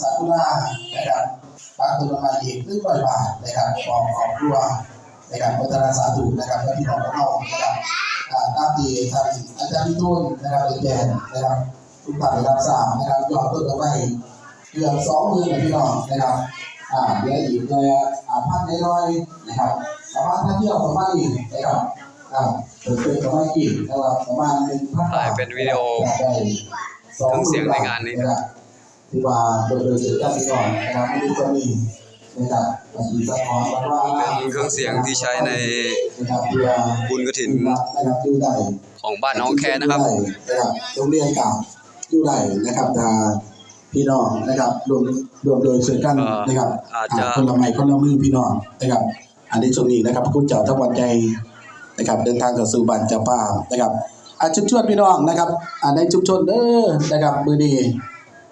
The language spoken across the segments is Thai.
สาธุรานะครับฝากตัวลงมาอีกหนึ่งร้อยบาทนะครับของครอบครัวนะครับพัฒนาสาธุนะครับและพี่น้องของเรานะครับอ่าตามที่ท่านอาจารย์วิทูลนะครับเป็นแจนนะครับทุกท่านได้รับทราบนะครับยอดเพิ่มขึ้นไปเกือบสองหมื่นพี่น้องนะครับอ่าเดี๋ยวอีกเลยอ่าพันน้อยๆนะครับสามารถท่าเที่ยวประมาณอีกนะครับอ่าเปิดเป็นประมาณอีกนะครับประมาณหนึ่งพันบาทถ่ายเป็นวิดีโอได้สองเครื่องเสียงในงานนี้นะครับ ที่ว่าโดยโดยเสียงกันก่อนนะครับไม่ได้จะมีนะครับปฏิสัมพันธ์ว่าเป็นเครื่องเสียงที่ใช้ในนะครับเพื่อบุญกฐินนะครับดูได้ของบ้านน้องแคนะครับนะครับโรงเรียนเก่าดูได้นะครับทางพี่น้องนะครับรวมรวมโดยเสียงกันเอ่อนะครับอาจจะคนละไม้คนละมือพี่น้องนะครับ อันนี้ช่วงนี้นะครับคุณเจ้าทั้งวันใจนะครับ เดินทางกับสู่บ้านเจ้าป่านะครับอาชุมชนพี่น้องนะครับอ่าในชุมชนเด้อนะครับมือนี้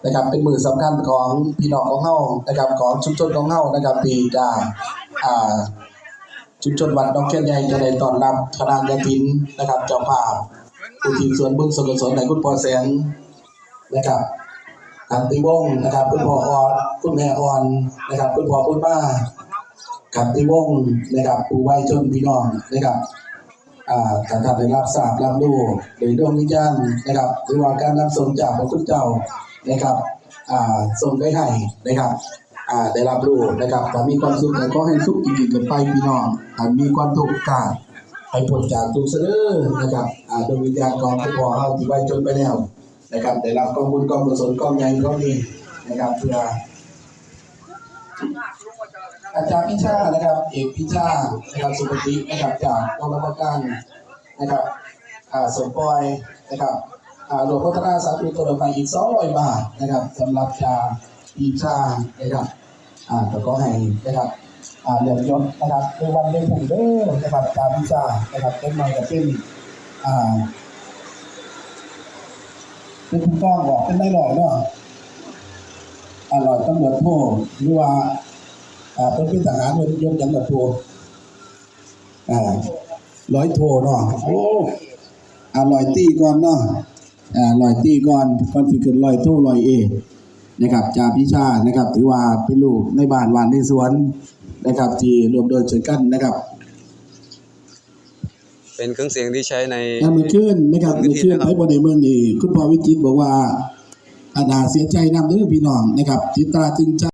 นะครับเป็นมือสำคัญของพี่น้องของเฮานะครับของชุมชนของเฮานะครับที่จะอ่าชุมชนวัดน้องแค่นใหญ่จะได้ต้อนรับคณะยาทินนะครับเจ้าภาพผู้ทีมส่วนบุญสกลสนในคุณพ่อแสงนะครับอันติวงนะครับ คุณพ่อออดคุณแม่อ่อนนะครับคุณพ่อคุณป้ากับที่วงนะครับผู้ไว้ชนพี่น้องนะครับอ่าการทำได้รับทราบรับรู้โดยดวงวิญญาณนะครับหรือว่าการนำส่งจากพระคุณเจ้า นะครับส่งไปให้นะครับได้รับรู้นะครับถ้ามีความสุขก็ให้สุขจริงๆกันไปพี่น้องถ้ามีความทุกข์ก็ให้พ้นจากทุกเสนอนะครับอ่าดวงวิญญาณของผู้พ่อเฮาที่ไว้ชนไปแล้วนะครับได้รับกองบุญกองกุศลกองใหญ่กองนี้นะครับเพื่ออาจารย์พิชานะครับ เอกพิชานะครับสุปฏินะครับจากกองรับการนะครับอ่าสมปอยนะครับ หลวงพัฒนาสาธุตัวละไปอีก200บาทนะครับสำหรับจาพิชานะครับอ่าแล้วก็ให้นะครับอ่าเหลี่ยมยศนะครับในวันเล่นผงเด้อนะครับจาพิชานะครับเป็นใหม่กับเป็นอ่าเป็นผู้กองบอกเป็นได้หน่อยเนาะอร่อยตำรวจโทหรือว่าอ่าเป็นเป็นทหารเป็นยศยังกับโทอ่าร้อยโทเนาะโอ้อร้อยตีก่อนเนาะ อ่าร้อยตีก่อนก่อนที่ขึ้นร้อยโทร้อยเอกนะครับจาพิชานะครับถือว่าเป็นลูกในบ้านหวานในสวนนะครับ ที่รวมโดยช่วยกันนะครับ เป็นเครื่องเสียงที่ใช้ในแล้วมือขึ้นนะครับบุมืญอกฐินขึ้นนะครับไปบนในเมืองนี่คุณพ่อวิจิตรบอกว่าอานาเสียใจนำเด้อพี่น้องนะครับจิตตราจึงใจ